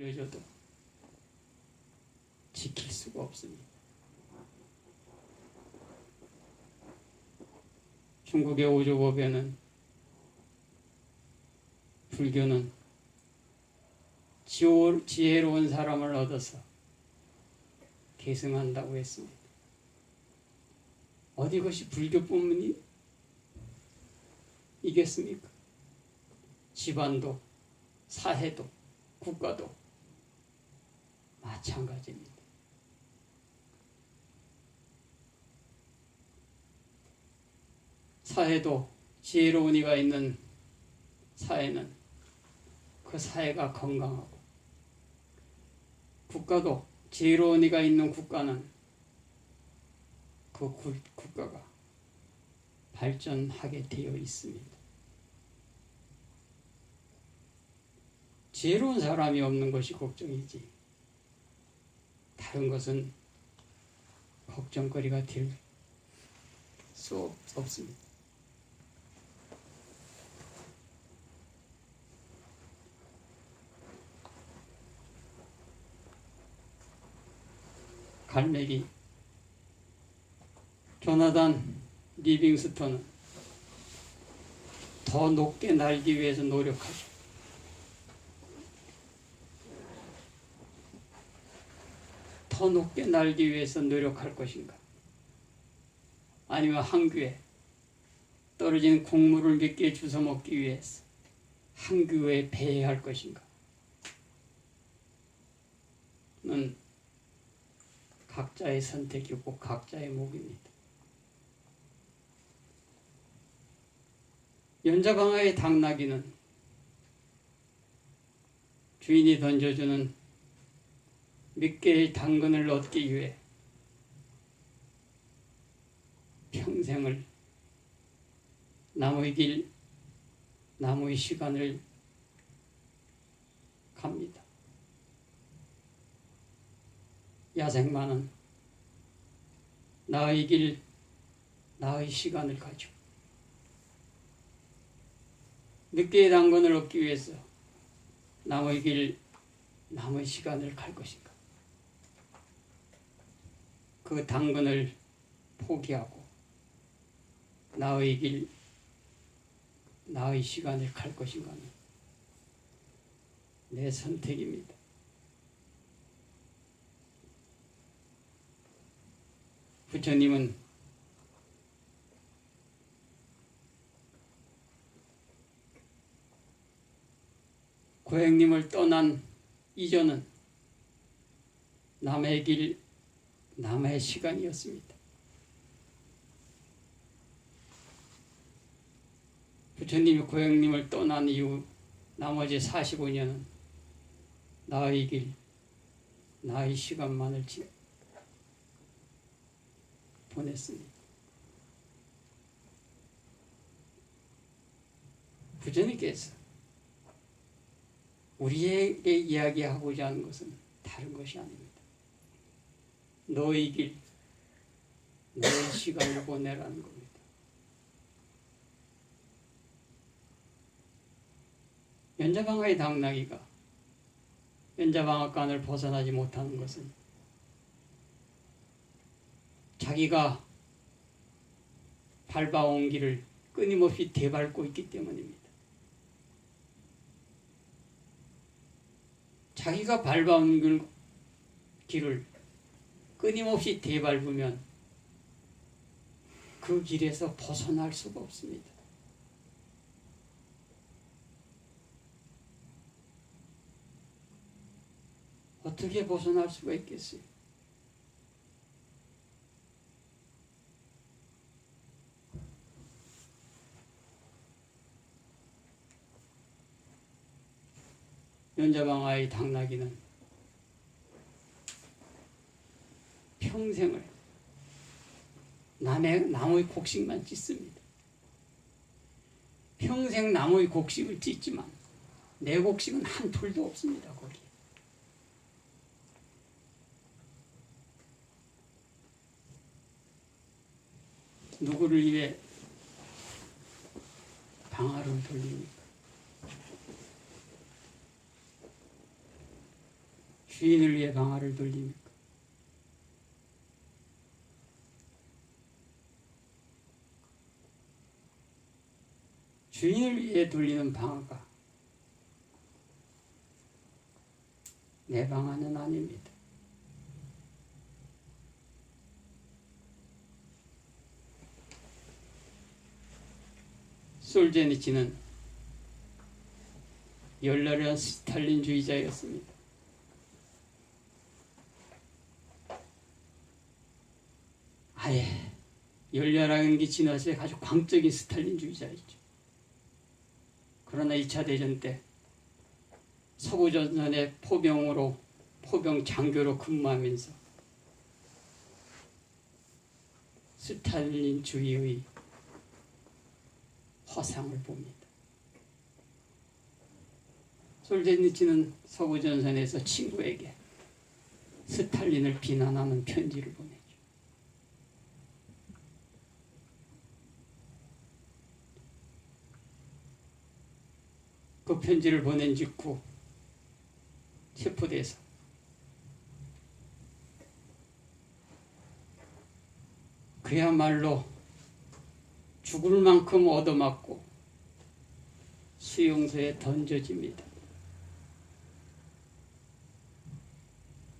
알려줘도 지킬 수가 없습니다. 중국의 오조법에는 불교는 지혜로운 사람을 얻어서 계승한다고 했습니다. 어디 것이 불교법문이 이겠습니까? 집안도 사회도 국가도 마찬가지입니다. 사회도 지혜로운 이가 있는 사회는 그 사회가 건강하고 국가도 지혜로운 이가 있는 국가는 그 구- 국가가 발전하게 되어 있습니다. 지혜로운 사람이 없는 것이 걱정이지. 다른 것은 걱정거리가 될 수 없습니다. 갈매기 조나단 리빙스턴은 더 높게 날기 위해서 노력하죠. 더 높게 날기 위해서 노력할 것인가? 아니면 항구에 떨어진 곡물을 몇 개 주워 먹기 위해서 항구에 배회할 것인가? 는 각자의 선택이고 각자의 목입니다. 연자강화의 당나귀는 주인이 던져주는 몇 개의 당근을 얻기 위해 평생을 나무의 길, 나무의 시간을 갑니다. 야생마는 나의 길, 나의 시간을. 몇 개의 당근을 얻기 위해서 나무의 길, 나무의 시간을 갈 것인가? 그 당근을 포기하고 나의 길, 나의 시간을 갈 것인가는 내 선택입니다. 부처님은 고행님을 떠난 이전은 남의 길, 남의 시간이었습니다. 부처님이 고행님을 떠난 이후 나머지 45년은 나의 길, 나의 시간만을 지- 보냈습니다. 부처님께서 우리에게 이야기하고자 하는 것은 다른 것이 아닙니다. 너의 길, 너의 시간을 보내라는 겁니다. 연자방아의 당나귀가 연자방앗간을 벗어나지 못하는 것은 자기가 밟아온 길을 끊임없이 되밟고 있기 때문입니다. 자기가 밟아온 길- 길을 끊임없이 되밟으면 그 길에서 벗어날 수가 없습니다. 어떻게 벗어날 수가 있겠어요? 연자방아의 당나귀는 평생을 남의 나무의 곡식만 찢습니다. 평생 나무의 곡식을 찢지만 내 곡식은 한 톨도 없습니다. 거기. 누구를 위해 방아를 돌립니까? 주인을 위해 방아를 돌립니까? 주인을 위해 돌리는 방아가 내 방아는 아닙니다. 솔제니치는 열렬한 스탈린주의자였습니다. 아예 열렬한 게 지나서 아주 광적인 스탈린주의자였죠. 그러나 2차 대전 때 서구전선의 포병으로 포병 장교로 근무하면서 스탈린 주의의 허상을 봅니다. 솔제니치는 서구전선에서 친구에게 스탈린을 비난하는 편지를 보내죠. 그 편지를 보낸 직후 체포돼서 그야말로 죽을 만큼 얻어맞고 수용소에 던져집니다.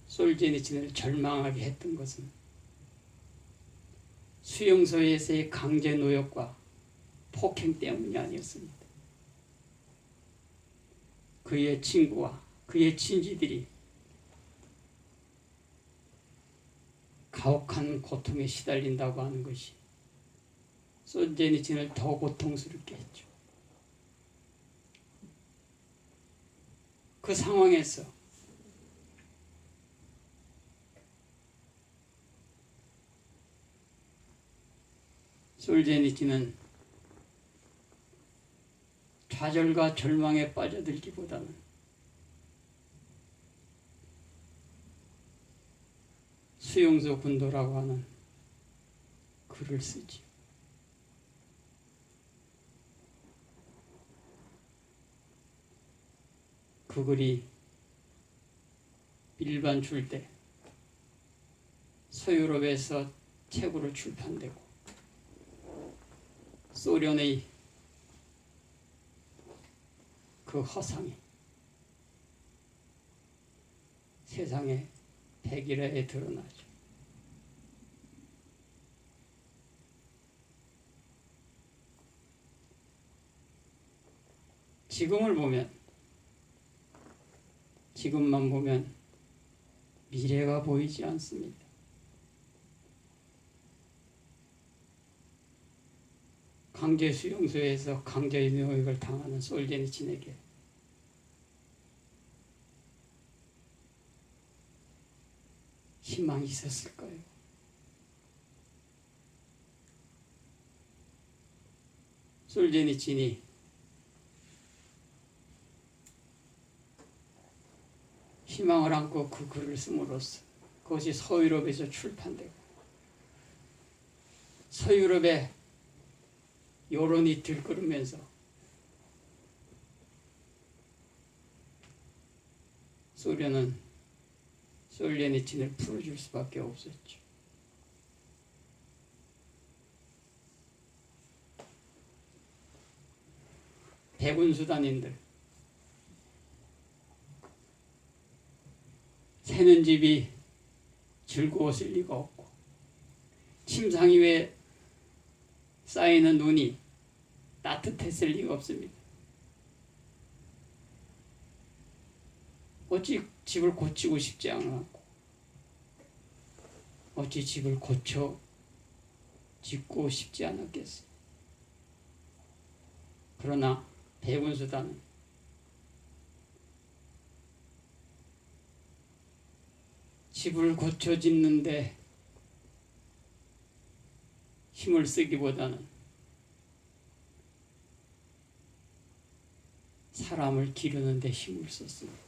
솔제니친을 절망하게 했던 것은 수용소에서의 강제 노역과 폭행 때문이 아니었습니다. 그의 친구와 그의 친지들이 가혹한 고통에 시달린다고 하는 것이 솔제니친을 더 고통스럽게 했죠. 그 상황에서 솔제니친은 좌절과 절망에 빠져들기보다는 수용소 군도라고 하는 글을 쓰지. 그 글이 일반 출대 서유럽에서 책으로 출판되고 소련의 그 허상이 세상에 백일화에 드러나죠. 지금을 보면 지금만 보면 미래가 보이지 않습니다. 강제 수용소에서 강제 노역을 당하는 솔제니친에게 희망이 있었을까요? 솔제니친이 희망을 안고 그 글을 씀으로써 그것이 서유럽에서 출판되고 서유럽의 여론이 들끓으면서 소련은 솔레니친을 풀어줄 수밖에 없었죠. 대군 수단인들 새는 집이 즐거웠을 리가 없고 침상 위에 쌓이는 눈이 따뜻했을 리가 없습니다. 어찌 집을 고치고 싶지 않았고 어찌 집을 고쳐 짓고 싶지 않았겠어. 그러나 배군수단은 집을 고쳐 짓는데 힘을 쓰기보다는 사람을 기르는 데 힘을 썼습니다.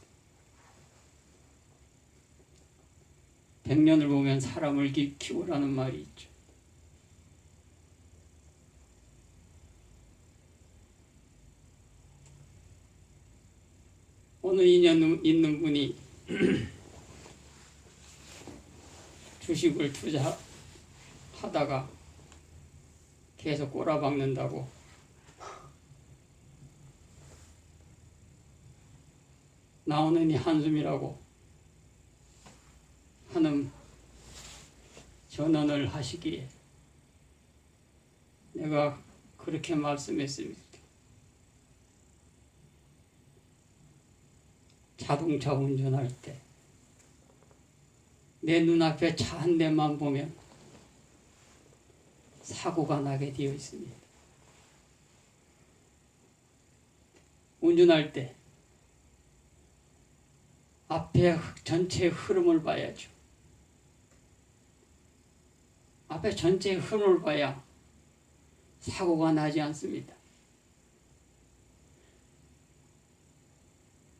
백년을 보면 사람을 기- 키우라는 말이 있죠. 어느 인연 있는 분이 주식을 투자하다가 계속 꼬라박는다고 나오는 이 한숨이라고 하는 전언을 하시기에 내가 그렇게 말씀했습니다. 자동차 운전할 때 내 눈앞에 차 한 대만 보면 사고가 나게 되어 있습니다. 운전할 때 앞에 전체 흐름을 봐야죠. 앞에 전체 흐름을 봐야 사고가 나지 않습니다.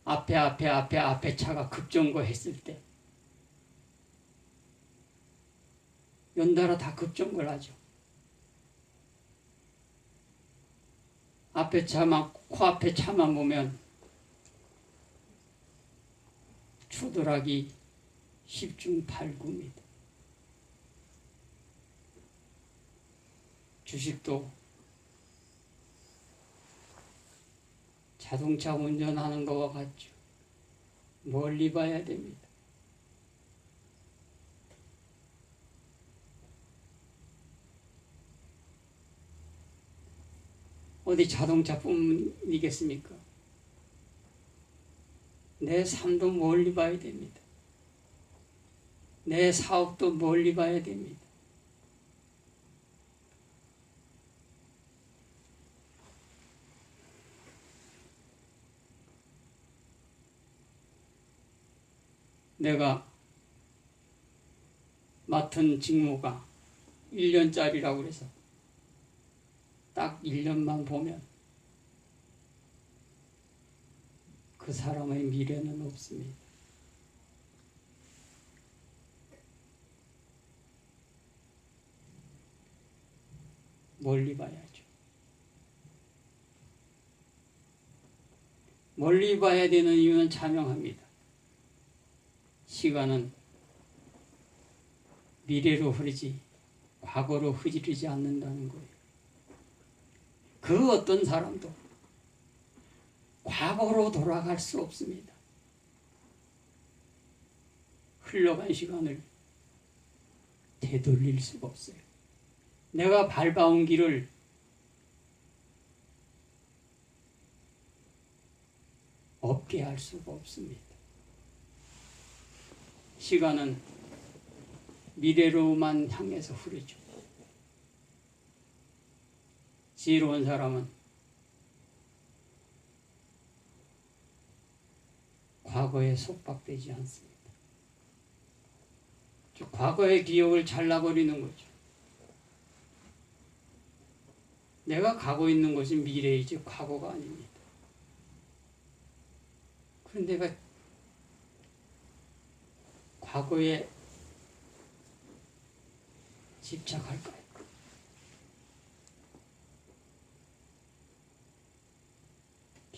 앞에 앞에 앞에 앞에 차가 급정거했을 때 연달아 다 급정거를 하죠. 앞에 차만 코앞에 차만 보면 추돌하기 10중 8구입니다. 주식도 자동차 운전하는 것과 같죠. 멀리 봐야 됩니다. 어디 자동차뿐이겠습니까? 내 삶도 멀리 봐야 됩니다. 내 사업도 멀리 봐야 됩니다. 내가 맡은 직무가 1년짜리라고 그래서 딱 1년만 보면 그 사람의 미래는 없습니다. 멀리 봐야죠. 멀리 봐야 되는 이유는 자명합니다. 시간은 미래로 흐르지 과거로 흐지르지 않는다는 거예요. 그 어떤 사람도 과거로 돌아갈 수 없습니다. 흘러간 시간을 되돌릴 수가 없어요. 내가 밟아온 길을 없게 할 수가 없습니다. 시간은 미래로만 향해서 흐르죠. 지혜로운 사람은 과거에 속박되지 않습니다. 즉, 과거의 기억을 잘라버리는 거죠. 내가 가고 있는 것이 미래이지 과거가 아닙니다. 그런데 내가 과거에 집착할까요?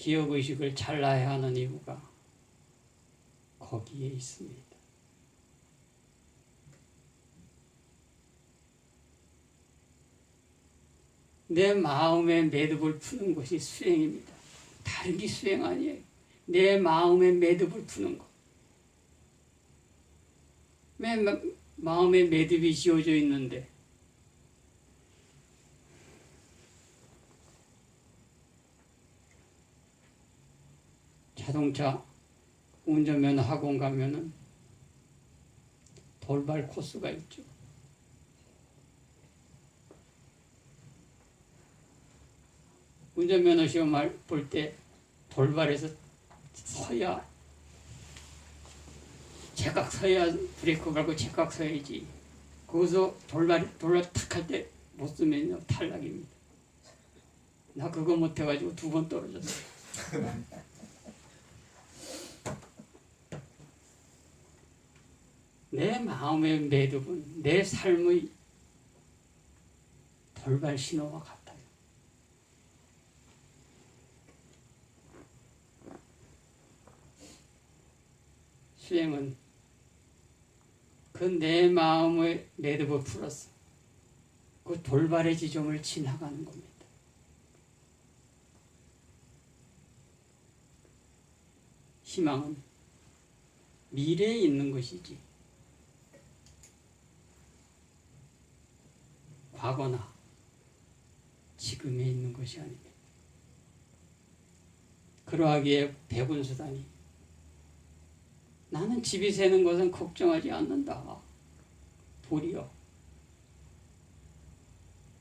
기억의식을 잘라야 하는 이유가 거기에 있습니다. 내 마음의 매듭을 푸는 것이 수행입니다. 게 수행 아니에요. 내 마음의 매듭을 푸는 것. 왜 마, 마음의 매듭이 지어져 있는데 자동차 운전면허 학원 가면은 돌발 코스가 있죠. 운전면허 시험 볼때 돌발해서 서야 제각 서야 브레이크 밟고 제각 서야지. 거기서 돌발 돌발 탁 할 때 못 쓰면 탈락입니다. 나 그거 못 해가지고 두 번 떨어졌어요. 내 마음의 매듭은 내 삶의 돌발 신호와 같아요. 수행은 그 내 마음을 매듭을 풀었어. 그 돌발의 지점을 지나가는 겁니다. 희망은 미래에 있는 것이지 과거나 지금에 있는 것이 아닙니다. 그러하기에 백운수단이 나는 집이 새는 것은 걱정하지 않는다. 도리어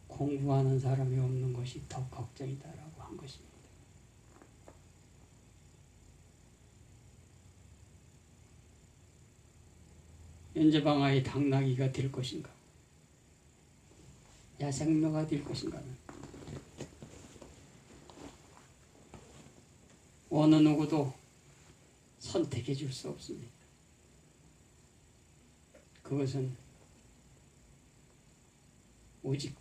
공부하는 사람이 없는 것이 더 걱정이다라고 한 것입니다. 연재방아의 당나귀가 될 것인가? 야생묘가 될 것인가는 어느 누구도 선택해 줄 수 없습니다. 그것은 오직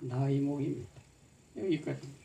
나의 목입니다. 여기까지.